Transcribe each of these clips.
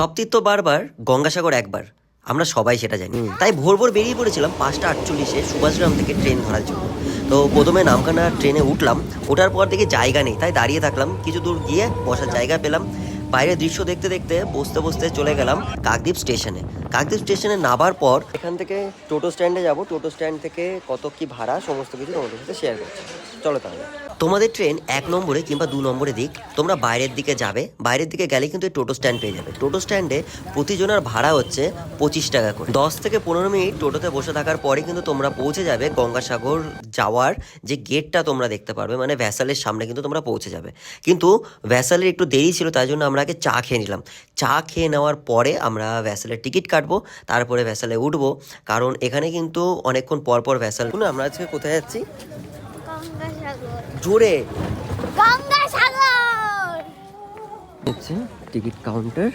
সব তীর্থ বারবার গঙ্গাসাগর একবার। আমরা সবাই সেটা জানি। তাই ভোর ভোর বেরিয়ে পড়েছিলাম পাঁচটা আটচল্লিশে সুভাষগ্রাম থেকে ট্রেন ধরার জন্য। তো প্রথমে নামখানা ট্রেনে উঠলাম। ওঠার পর দেখি জায়গা নেই। তাই দাঁড়িয়ে থাকলাম। কিছু দূর গিয়ে বসার জায়গা পেলাম। বাইরের দৃশ্য দেখতে দেখতে বসতে বসতে চলে গেলাম কাকদ্বীপ স্টেশনে। কাকদ্বীপ স্টেশনে নামার পর এখান থেকে টোটো স্ট্যান্ডে যাব। টোটো স্ট্যান্ড থেকে কত কি ভাড়া সমস্ত কিছু তোমাদের সাথে শেয়ার করছি। চলো তাহলে। তোমাদের ট্রেন এক নম্বরে কিংবা দু নম্বরে দিক, তোমরা বাইরের দিকে যাবে। বাইরের দিকে গেলে কিন্তু এই টোটো স্ট্যান্ড পেয়ে যাবে। টোটো স্ট্যান্ডে প্রতিজনের ভাড়া হচ্ছে পঁচিশ টাকা করে। দশ থেকে পনেরো মিনিট টোটোতে বসে থাকার পরে কিন্তু তোমরা পৌঁছে যাবে গঙ্গাসাগর যাওয়ার যে গেটটা তোমরা দেখতে পারবে মানে ভ্যাসালের সামনে কিন্তু তোমরা পৌঁছে যাবে। কিন্তু ভ্যাসালের একটু দেরি ছিল, তাই জন্য আমরা আগে চা খেয়ে নিলাম। চা খেয়ে নেওয়ার পরে আমরা ভ্যাসালের টিকিট কাটবো, তারপরে ভ্যাসালে উঠবো। কারণ এখানে কিন্তু অনেকক্ষণ পর পর ভ্যাসাল আমরা আজকে কোথায় যাচ্ছি? গঙ্গাসাগর জোরে গঙ্গাসাগর হচ্ছে টিকিট কাউন্টার।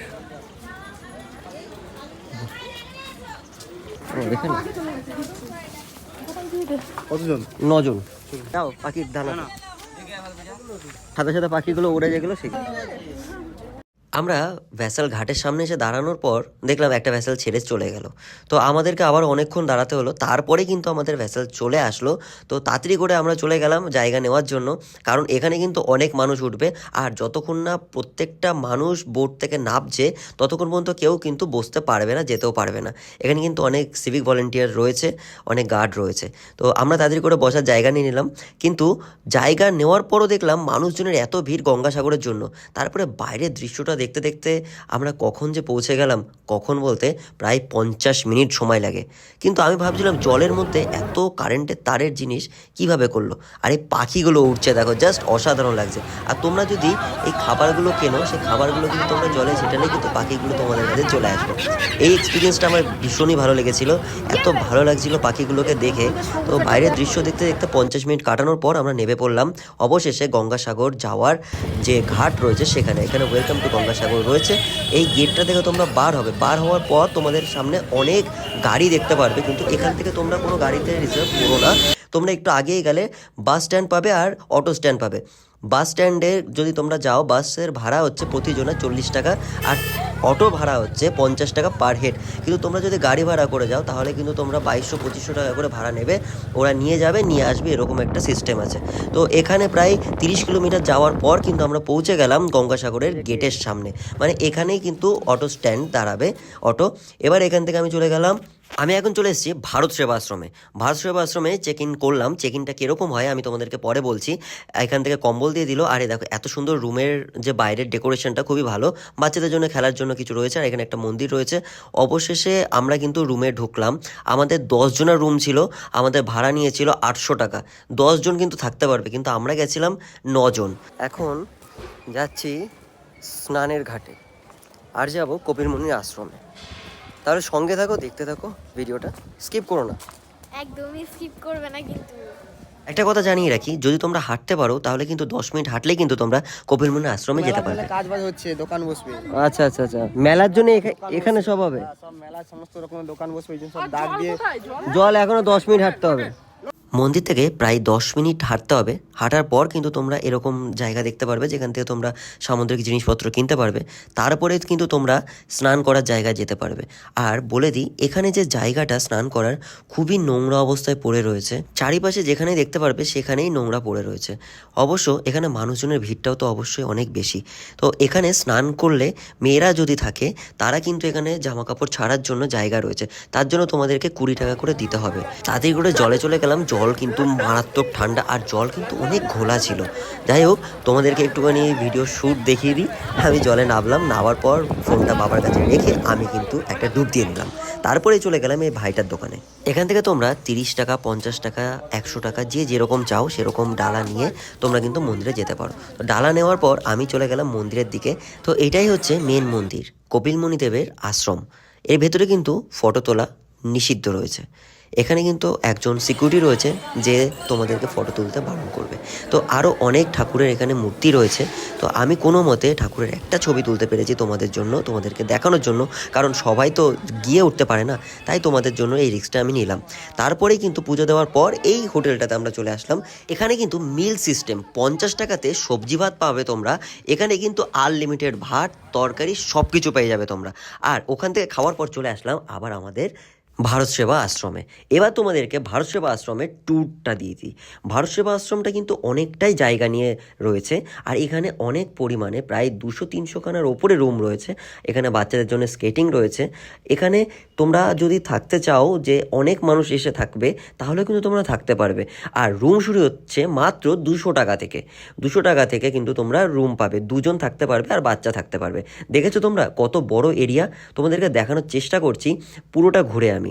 দেখেন। কতজন? নজন। যাও পাখির দানা। সাথে সাথে পাখিগুলো উড়ে যেগুলো সেগুলো আমরা ভ্যাসেল ঘাটের সামনে এসে দাঁড়ানোর পর দেখলাম একটা ভ্যাসেল ছেড়ে চলে গেল। তো আমাদেরকে আবার অনেকক্ষণ দাঁড়াতে হলো, তারপরে কিন্তু আমাদের ভ্যাসেল চলে আসলো। তো তাড়াতাড়ি করে আমরা চলে গেলাম জায়গা নেওয়ার জন্য, কারণ এখানে কিন্তু অনেক মানুষ উঠবে, আর যতক্ষণ না প্রত্যেকটা মানুষ বোট থেকে নামছে, ততক্ষণ পর্যন্ত কেউ কিন্তু বসতে পারবে না, যেতেও পারবে না। এখানে কিন্তু অনেক সিভিক ভলেন্টিয়ার রয়েছে, অনেক গার্ড রয়েছে। তো আমরা তাড়াতাড়ি করে বসার জায়গা নিয়ে নিলাম, কিন্তু জায়গা নেওয়ার পরও দেখলাম মানুষজনের এত ভিড় গঙ্গাসাগরের জন্য, তারপরে বাইরের দৃশ্যটা দেখতে দেখতে আমরা কখন যে পৌঁছে গেলাম, কখন বলতে প্রায় পঞ্চাশ মিনিট সময় লাগে। কিন্তু আমি ভাবছিলাম জলের মধ্যে এত কারেন্টের তারের জিনিস কীভাবে করল? আর এই পাখিগুলো উঠছে দেখো জাস্ট অসাধারণ লাগছে। আর তোমরা যদি এই খাবারগুলো কেনো, সেই খাবারগুলো কিন্তু তোমরা জলে সেটা ছেটালে কিন্তু পাখিগুলো তোমাদের কাছে চলে আসবে। এই এক্সপিরিয়েন্সটা আমার ভীষণই ভালো লেগেছিল, এত ভালো লাগছিল পাখিগুলোকে দেখে। তো বাইরের দৃশ্য দেখতে দেখতে পঞ্চাশ মিনিট কাটানোর পর আমরা নেমে পড়লাম। অবশেষে গঙ্গাসাগর যাওয়ার যে ঘাট রয়েছে সেখানে। এখানে ওয়েলকাম টু গঙ্গাসাগর রয়েছে। এই গেটটা থেকে তোমরা বার হবে। বার হওয়ার পর তোমাদের সামনে অনেক গাড়ি দেখতে পারবে, কিন্তু এখান থেকে তোমরা কোনো গাড়িতে রিজার্ভ করো না। তোমরা একটু আগেই গেলে বাস স্ট্যান্ড পাবে আর অটো স্ট্যান্ড পাবে। বাস স্ট্যান্ডে যদি তোমরা যাও, বাসের ভাড়া হচ্ছে প্রতিজনে চল্লিশ টাকা আর অটো ভাড়া হচ্ছে পঞ্চাশ টাকা পার হেড কিন্তু তোমরা যদি গাড়ি ভাড়া করে যাও, তাহলে কিন্তু তোমরা বাইশশো, পঁচিশশো টাকা করে ভাড়া নেবে। ওরা নিয়ে যাবে, নিয়ে আসবে, এরকম একটা সিস্টেম আছে। তো এখানে প্রায় তিরিশ কিলোমিটার যাওয়ার পর কিন্তু আমরা পৌঁছে গেলাম গঙ্গাসাগরের গেটের সামনে। মানে এখানেই কিন্তু অটো স্ট্যান্ড দাঁড়াবে, অটো। এবার এখান থেকে আমি চলে গেলাম আমি এখন চলে এসেছি ভারত সেবাশ্রমে ভারত সেবাশ্রমে চেক ইন করলাম চেক ইনটা কীরকম হয় আমি তোমাদেরকে পরে বলছি। এখান থেকে কম্বল দিয়ে দিল, আর দেখো, এত সুন্দর রুমের যে বাইরের ডেকোরেশনটা খুবই ভালো, বাচ্চাদের জন্য খেলার জন্য কিছু রয়েছে, আর এখানে একটা মন্দির রয়েছে। অবশেষে আমরা কিন্তু রুমে ঢুকলাম। আমাদের দশজনের রুম ছিল, আমাদের ভাড়া নিয়েছিল আটশো টাকা। দশজন কিন্তু থাকতে পারবে, কিন্তু আমরা গেছিলাম নজন এখন যাচ্ছি স্নানের ঘাটে, আর যাব কপিলমুনির আশ্রমে। তাহলে সঙ্গে থাকো দেখতে থাকো ভিডিওটা। স্কিপ করো না। একদমই স্কিপ করবে না কিন্তু। একটা কথা জানিয়ে রাখি যদি তোমরা হাঁটতে পারো তাহলে কিন্তু দশ মিনিট হাঁটলে কিন্তু তোমরা কপিলমুনির আশ্রমে যেতে পারবে। কাজ বাজ হচ্ছে দোকান বসবে। আচ্ছা আচ্ছা আচ্ছা। মেলার জন্য এখানে সব হবে? সব মেলা সমস্ত রকমের দোকান বসবে সব ডাক দিয়ে। জল এখনও দশ মিনিট হাঁটতে হবে। মন্দির থেকে প্রায় দশ মিনিট হাঁটতে হবে। হাঁটার পর কিন্তু তোমরা এরকম জায়গা দেখতে পারবে, যেখান থেকে তোমরা সামুদ্রিক জিনিসপত্র কিনতে পারবে। তারপরে কিন্তু তোমরা স্নান করার জায়গায় যেতে পারবে। আর বলে দিই, এখানে যে জায়গাটা স্নান করার খুবই নোংরা অবস্থায় পড়ে রয়েছে, চারিপাশে যেখানে দেখতে পারবে সেখানেই নোংরা পড়ে রয়েছে। অবশ্য এখানে মানুষজনের ভিড়টাও তো অবশ্যই অনেক বেশি। তো এখানে স্নান করলে মেয়েরা যদি থাকে, তারা কিন্তু এখানে জামা কাপড় ছাড়ার জন্য জায়গা রয়েছে। তার জন্য তোমাদেরকে কুড়ি টাকা করে দিতে হবে। তাড়াতাড়ি করে জলে চলে গেলাম, জল কিন্তু মারাত্মক ঠান্ডা আর জল কিন্তু অনেক ঘোলা ছিল। যাই হোক, তোমাদেরকে একটুখানি ভিডিও শ্যুট দেখিয়ে দিই। আমি জলে নামলাম, নামার পর ফোনটা বাবার কাছে রেখে আমি কিন্তু একটা ডুব দিয়ে নিলাম। তারপরে চলে গেলাম এই ভাইটার দোকানে। এখান থেকে তোমরা তিরিশ টাকা, পঞ্চাশ টাকা, একশো টাকা, যে যেরকম চাও সেরকম ডালা নিয়ে তোমরা কিন্তু মন্দিরে যেতে পারো। তো ডালা নেওয়ার পর আমি চলে গেলাম মন্দিরের দিকে। তো এটাই হচ্ছে মেন মন্দির, কপিলমণি দেবের আশ্রম। এর ভেতরে কিন্তু ফটো তোলা নিষিদ্ধ রয়েছে। এখানে কিন্তু একজন সিকিউরিটি রয়েছে যে তোমাদেরকে ফটো তুলতে বারণ করবে। তো আরও অনেক ঠাকুরের এখানে মূর্তি রয়েছে। তো আমি কোনো মতে ঠাকুরের একটা ছবি তুলতে পেরেছি তোমাদের জন্য, তোমাদেরকে দেখানোর জন্য। কারণ সবাই তো গিয়ে উঠতে পারে না, তাই তোমাদের জন্য এই রিক্সটা আমি নিলাম। তারপরেই কিন্তু পুজো দেওয়ার পর এই হোটেলটাতে আমরা চলে আসলাম। এখানে কিন্তু মিল সিস্টেম পঞ্চাশ টাকাতে সবজি ভাত পাবে তোমরা। এখানে কিন্তু আনলিমিটেড ভাত, তরকারি সব কিছু পেয়ে যাবে তোমরা। আর ওখান থেকে খাওয়ার পর চলে আসলাম আবার আমাদের ভারত সেবা আশ্রমে। এবার তোমাদেরকে ভারত সেবা আশ্রমের ট্যুরটা দিয়ে দিই। ভারত সেবা আশ্রমটা কিন্তু অনেকটাই জায়গা নিয়ে রয়েছে, আর এখানে অনেক পরিমাণে প্রায় দুশো তিনশো খানার ওপরে রুম রয়েছে। এখানে বাচ্চাদের জন্য স্কেটিং রয়েছে। এখানে তোমরা যদি থাকতে চাও যে অনেক মানুষ এসে থাকবে, তাহলে কিন্তু তোমরা থাকতে পারবে। আর রুম শুরু হচ্ছে মাত্র দুশো টাকা থেকে। দুশো টাকা থেকে কিন্তু তোমরা রুম পাবে। দুজন থাকতে পারবে আর বাচ্চা থাকতে পারবে। দেখেছ তোমরা কত বড় এরিয়া তোমাদেরকে দেখানোর চেষ্টা করছি, পুরোটা ঘুরে আমি।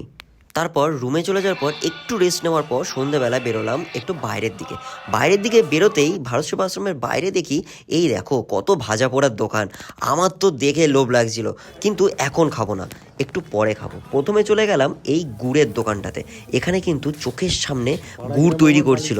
তারপর রুমে চলে যাওয়ার পর একটু রেস্ট নেওয়ার পর সন্ধ্যেবেলা বেরোলাম একটু বাইরের দিকে। বাইরের দিকে বেরোতেই ভারত সেবা আশ্রমের বাইরে দেখি, এই দেখো কত ভাজা পোড়ার দোকান। আমার তো দেখে লোভ লাগছিল, কিন্তু এখন খাব না, একটু পরে খাব। প্রথমে চলে গেলাম এই গুড়ের দোকানটাতে। এখানে কিন্তু চোখের সামনে গুড় তৈরি করছিল।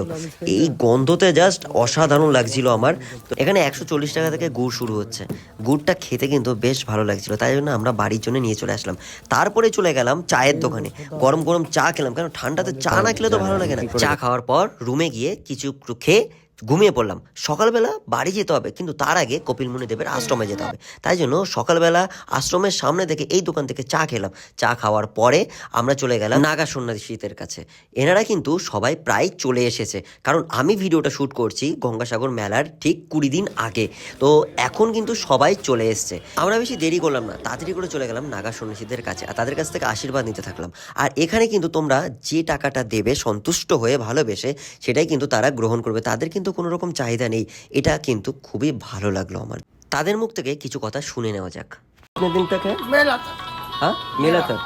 এই গন্ধতে জাস্ট অসাধারণ লাগছিল আমার। এখানে একশো চল্লিশ টাকা থেকে গুড় শুরু হচ্ছে। গুড়টা খেতে কিন্তু বেশ ভালো লাগছিল, তাই জন্য আমরা বাড়ির জন্য নিয়ে চলে আসলাম। তারপরে চলে গেলাম চায়ের দোকানে। গরম গরম চা খেলাম। কেন? ঠান্ডাতে চা না খেলে তো ভালো লাগে না। চা খাওয়ার পর রুমে গিয়ে কিছু একটু খেয়ে ঘুমিয়ে পড়লাম। সকালবেলা বাড়ি যেতে হবে, কিন্তু তার আগে কপিল মুনি দেবের আশ্রমে যেতে হবে। তাই জন্য সকালবেলা আশ্রমের সামনে থেকে এই দোকান থেকে চা খেলাম। চা খাওয়ার পরে আমরা চলে গেলাম নাগা সন্ন্যাসীদের কাছে। এনারা কিন্তু সবাই প্রায় চলে এসেছে, কারণ আমি ভিডিওটা শ্যুট করছি গঙ্গাসাগর মেলার ঠিক কুড়ি দিন আগে। তো এখন কিন্তু সবাই চলে এসছে। আমরা বেশি দেরি করলাম না, তাড়াতাড়ি করে চলে গেলাম নাগা সন্ন্যাসীদের কাছে, আর তাদের কাছ থেকে আশীর্বাদ নিতে থাকলাম। আর এখানে কিন্তু তোমরা যে টাকাটা দেবে সন্তুষ্ট হয়ে ভালোবেসে, সেটাই কিন্তু তারা গ্রহণ করবে। তাদের কিন্তু কোনো রকম চাহিদা নেই এটা কিন্তু খুবই ভালো লাগলো আমার তাদের মুখ থেকে কিছু কথা শুনে নেওয়া যাক कितने दिन तक है मेला तक हाँ मेला तक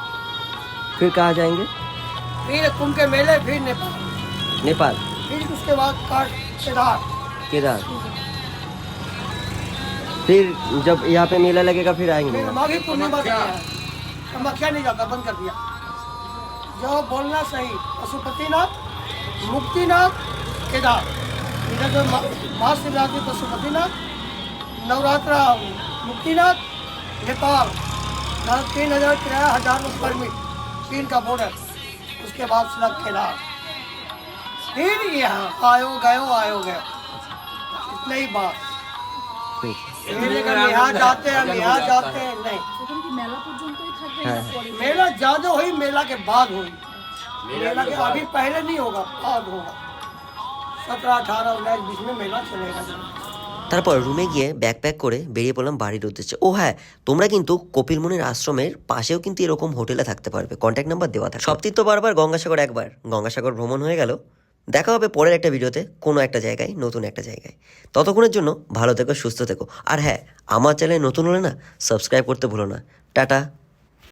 फिर कहाँ जाएंगे फिर कुंभ के मेले फिर नेपाल नेपाल फिर उसके बाद काट केदार केदार फिर जब यहाँ पे मेला लगेगा फिर आएंगे फिर माघी पूर्णिमा से आया। कामाख्या नहीं जाता बंद कर दिया जो बोलना सही पशुपतिनाथ मुक्तिनाथ केदार इधर जो मा- महाशिवरात्रि पशुपतिनाथ नवरात्रा मुक्तिनाथ नेपाल यहाँ तीन हज़ार किराया हज़ार में परमिट चीन का बॉर्डर उसके बाद सिर्फ़ केदार। फिर यहाँ आयो गयो आयो गयो। इतना ही बात। यहाँ जाते हैं हम यहाँ जाते हैं। नहीं। मेला ज़्यादा हुई मेला के बाद हुई। मेला के अभी पहले नहीं होगा बाद होगा। সতেরো, আঠারো, উনিশ, বিশ মেলা চলে গেছে। তারপর রুমে গিয়ে ব্যাকপ্যাক করে বেরিয়ে পড়লাম বাড়ির উদ্দেশ্যে। ও হ্যাঁ তোমরা কিন্তু কপিল মুনির আশ্রমের পাশেও কিন্তু এরকম হোটেলে থাকতে পারবে। কন্ট্যাক্ট নাম্বার দেওয়া থাকে সপ্তীর্থ বারবার গঙ্গাসাগর একবার। গঙ্গাসাগর ভ্রমণ হয়ে গেল। দেখা হবে পরের একটা ভিডিওতে কোনো একটা জায়গায়, নতুন একটা জায়গায়। ততক্ষণের জন্য ভালো থেকো, সুস্থ থেকো। আর হ্যাঁ আমার চ্যানেল নতুন হলে না সাবস্ক্রাইব করতে ভুলো না। টাটা।